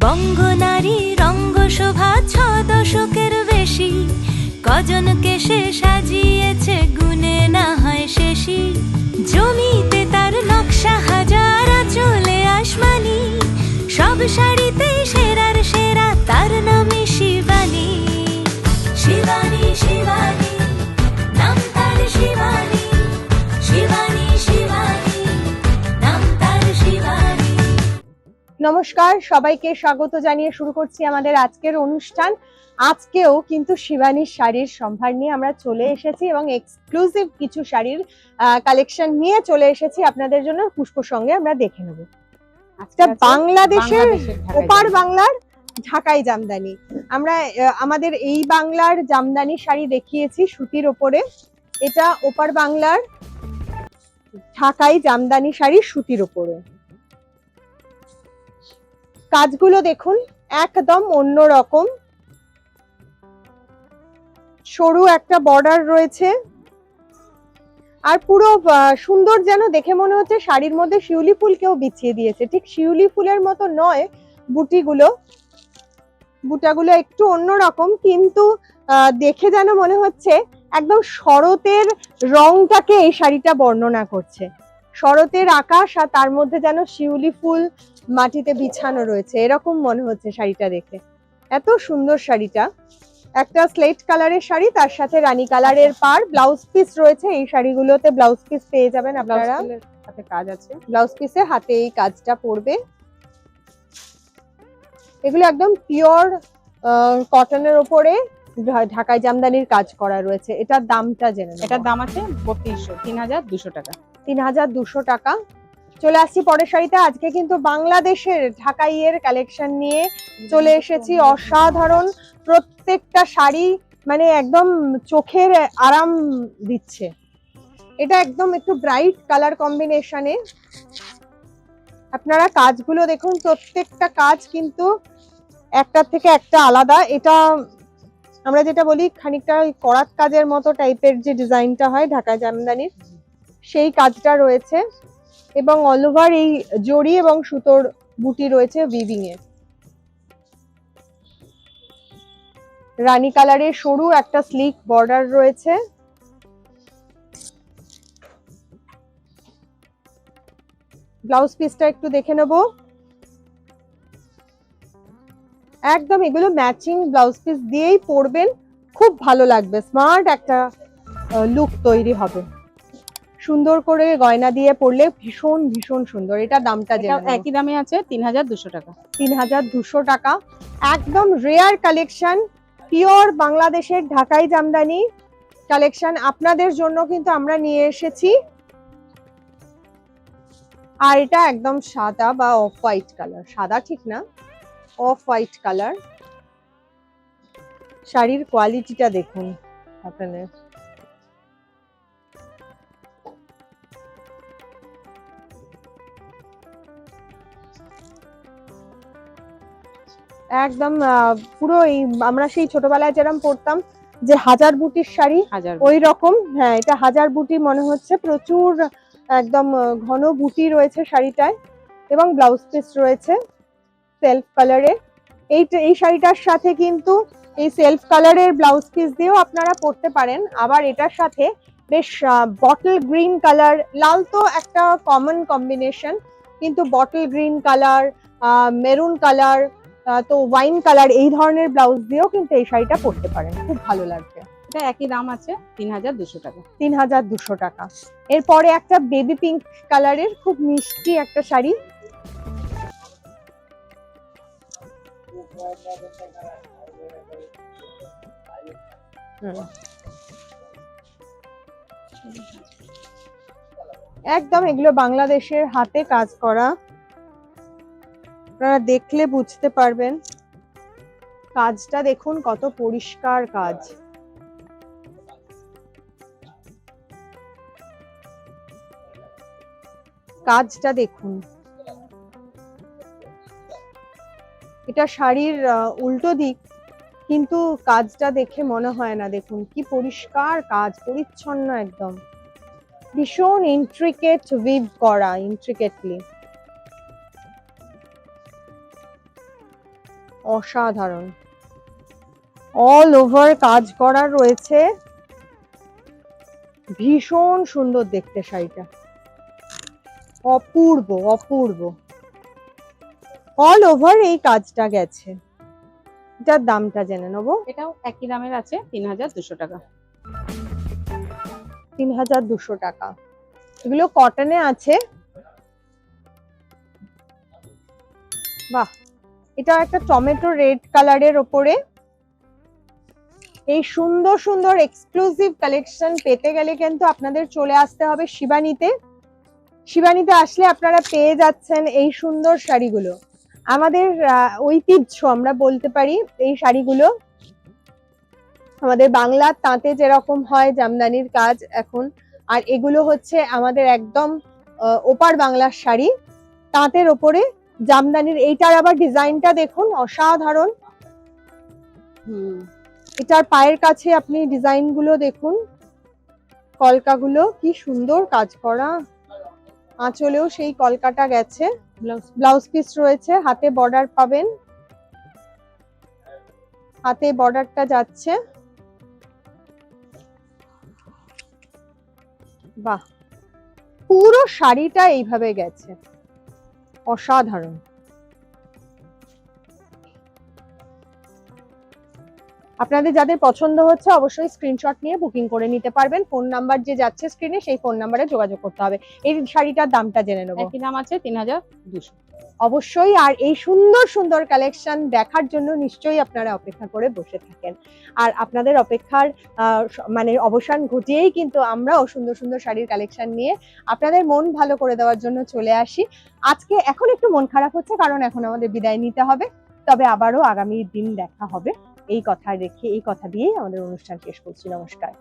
বঙ্গনারী রঙ্গশোভা ছ দশকের বেশি। কজন সে সাজিয়েছে গুনে না হয় শেষি। জমিতে তার নকশা হাজার চলে আসমানি। সব শাড়িতে নমস্কার সবাইকে স্বাগত জানিয়ে শুরু করছি আমাদের আজকের অনুষ্ঠান। আজকেও কিন্তু শিবানীর শাড়ির সম্ভার নিয়ে আমরা চলে এসেছি এবং এক্সক্লুসিভ কিছু শাড়ির কালেকশন নিয়ে চলে এসেছি আপনাদের জন্য পুষ্প সঙ্গে আমরা দেখে নেব। আজকে বাংলাদেশের ওপার বাংলার ঢাকাই জামদানি। আমরা আমাদের এই বাংলার জামদানি শাড়ি দেখিয়েছি সুতির ওপরে। এটা ওপার বাংলার ঢাকাই জামদানি শাড়ি সুতির ওপরে। কাজগুলো দেখুন, একদম অন্য রকম। সরু একটা বর্ডার রয়েছে। আর পুরো সুন্দর যেন দেখে মনে হচ্ছে শাড়ির মধ্যে শিউলি ফুল কেউ বিছিয়ে দিয়েছে। ঠিক শিউলি ফুলের মতো নয় বুটিগুলো। বুটাগুলো একটু অন্যরকম কিন্তু দেখে যেন মনে হচ্ছে একদম শরতের রংটাকে এই শাড়িটা বর্ণনা করছে। শরতের আকাশ আর তার মধ্যে যেন শিউলি ফুল মাটিতে বিছানো রয়েছে। এরকম মনে হচ্ছে শাড়িটা দেখে। এত সুন্দর শাড়িটা। একটা স্লেট কালারের শাড়ি তার সাথে রানী কালারের পার ব্লাউজ পিস রয়েছে। এই শাড়িগুলোতে ব্লাউজ পিস পেয়ে যাবেন আপনারা। সাথে কাজ আছে। ব্লাউজ পিসে হাতে এই কাজটা পড়বে। এগুলো একদম পিওর কটনের ওপরে ঢা- ঢাকাই জামদানির কাজ করা রয়েছে। এটার দামটা জেনে এটার দাম আছে বত্রিশশো তিন হাজার দুশো টাকা। তিন হাজার দুশো টাকা। চলে আসছি পরের শাড়িতে আজকে কিন্তু বাংলাদেশের ঢাকাইয়ের কালেকশন নিয়ে চলে এসেছি। অসাধারণ প্রত্যেকটা শাড়ি মানে একদম চোখের আরাম দিচ্ছে। এটা একদম একটু ব্রাইট কালার কম্বিনেশনে আপনারা কাজগুলো দেখুন, প্রত্যেকটা কাজ কিন্তু একটা থেকে একটা আলাদা। এটা আমরা যেটা বলি, খানিকটা ওই করাত কাজের মতো টাইপের যে ডিজাইনটা হয় ঢাকা জামদানির, সেই কাজটা রয়েছে। এবং অল ওভার এই জড়ি এবং সুতোর বুটি রয়েছে উইভিং এর। রানী কালারের সরু একটা স্লিক বর্ডার রয়েছে। ব্লাউজ পিসটা একটু দেখে নেব। একদম এগুলো ম্যাচিং ব্লাউজ পিস দিয়েই পরবেন, খুব ভালো লাগবে স্মার্ট একটা লুক তৈরি হবে। সুন্দর করে গয়না দিয়ে পরলে ভীষণ ভীষণ সুন্দর। এটা দামটা নেব। একই দামে আছে তিন হাজার দুশো টাকা। তিন হাজার দুশো টাকা। একদম রেয়ার কালেকশন পিওর বাংলাদেশের ঢাকাই জামদানি কালেকশন আপনাদের জন্য কিন্তু আমরা নিয়ে এসেছি। আর এটা একদম সাদা বা অফ হোয়াইট কালার সাদা ঠিক না অফ হোয়াইট কালার শাড়ির কোয়ালিটিটা দেখুন আপনাদের। একদম পুরো এই আমরা সেই ছোটবেলায় যেরকম পড়তাম যে হাজার বুটির শাড়ি ওই রকম হ্যাঁ এটা হাজার বুটি মনে হচ্ছে প্রচুর একদম ঘন বুটি রয়েছে শাড়িটায় এবং ব্লাউজ পিস রয়েছে সেলফ কালারে এই এই শাড়িটার সাথে কিন্তু এই সেলফ কালারের ব্লাউজ পিস দিয়েও আপনারা পরতে পারেন। আবার এটার সাথে বেশ বটল গ্রিন কালার লাল তো একটা কমন কম্বিনেশন কিন্তু bottle green colour maroon colour তো ওয়াইন কালার এই ধরনের ব্লাউজ দিয়েও কিন্তু এই শাড়িটা পরতে পারেন। খুব ভালো লাগবে। এটা একই দাম আছে তিন হাজার দুশো টাকা। তিন হাজার দুশো টাকা। এরপরে একটা বেবি পিঙ্ক কালারের খুব মিষ্টি একটা শাড়ি। একদম এগুলো বাংলাদেশের হাতে কাজ করা। আপনারা দেখলে বুঝতে পারবেন। কাজটা দেখুন, কত পরিষ্কার কাজ। কাজটা দেখুন। এটা শাড়ির উল্টো দিক, কিন্তু কাজটা দেখে মনে হয় না। দেখুন, কি পরিষ্কার কাজ, পরিচ্ছন্ন একদম। ভীষণ ইন্ট্রিকেট উইভ করা ইন্ট্রিকেটলি অসাধারণ। অল ওভার কাজ করা রয়েছে। ভীষণ সুন্দর দেখতে শাড়িটা। অপূর্ব অপূর্ব। অল ওভার এই কাজটা গেছে। এটার দামটা জেনে নেব। এটাও একই দামের আছে তিন হাজার দুশো টাকা। তিন হাজার দুশো টাকা। এগুলো কটনে আছে। বাহ! এটা একটা টমেটো রেড কালারের ওপরে। এই সুন্দর সুন্দর এক্সক্লুসিভ কালেকশন পেতে গেলে কিন্তু আপনাদের চলে আসতে হবে শিবানীতে। শিবানীতে আসলে আপনারা পেয়ে যাচ্ছেন এই সুন্দর শাড়িগুলো। আমাদের ঐতিহ্য আমরা বলতে পারি এই শাড়িগুলো। আমাদের বাংলার তাঁতে যেরকম হয় জামদানির কাজ এখন, আর এগুলো হচ্ছে আমাদের একদম ওপার বাংলার শাড়ি। তাঁতের ওপরে জামদানির এইটার আবার ডিজাইনটা দেখুন অসাধারণ। হুম এটার পায়ের কাছে আপনি ডিজাইনগুলো দেখুন। কলকাগুলো কি সুন্দর কাজ করা। আঁচলেও সেই কলকাটা গেছে। ব্লাউজ পিস রয়েছে হাতে বর্ডার পাবেন। হাতে বর্ডারটা যাচ্ছে। বাহ পুরো শাড়িটা এইভাবে গেছে। অসাধারণ। আপনাদের যাদের পছন্দ হচ্ছে অবশ্যই স্ক্রিনশট নিয়ে বুকিং করে নিতে পারবেন। ফোন নাম্বার যে যাচ্ছে স্ক্রিনে সেই ফোন নাম্বারে যোগাযোগ করতে হবে। এই শাড়িটার দামটা জেনে নেব। কি দাম আছে তিন হাজার দুশো। অবশ্যই আর এই সুন্দর সুন্দর কালেকশন দেখার জন্য নিশ্চয়ই আপনারা অপেক্ষা করে বসে থাকেন। আর আপনাদের অপেক্ষার মানে অবসান ঘটিয়েই কিন্তু আমরাও সুন্দর সুন্দর শাড়ির কালেকশন নিয়ে আপনাদের মন ভালো করে দেওয়ার জন্য চলে আসি। আজকে এখন একটু মন খারাপ হচ্ছে, কারণ এখন আমাদের বিদায় নিতে হবে। তবে আবারও আগামী দিন দেখা হবে। এই কথা রেখে, এই কথা দিয়েই আমাদের অনুষ্ঠান শেষ করছি। নমস্কার।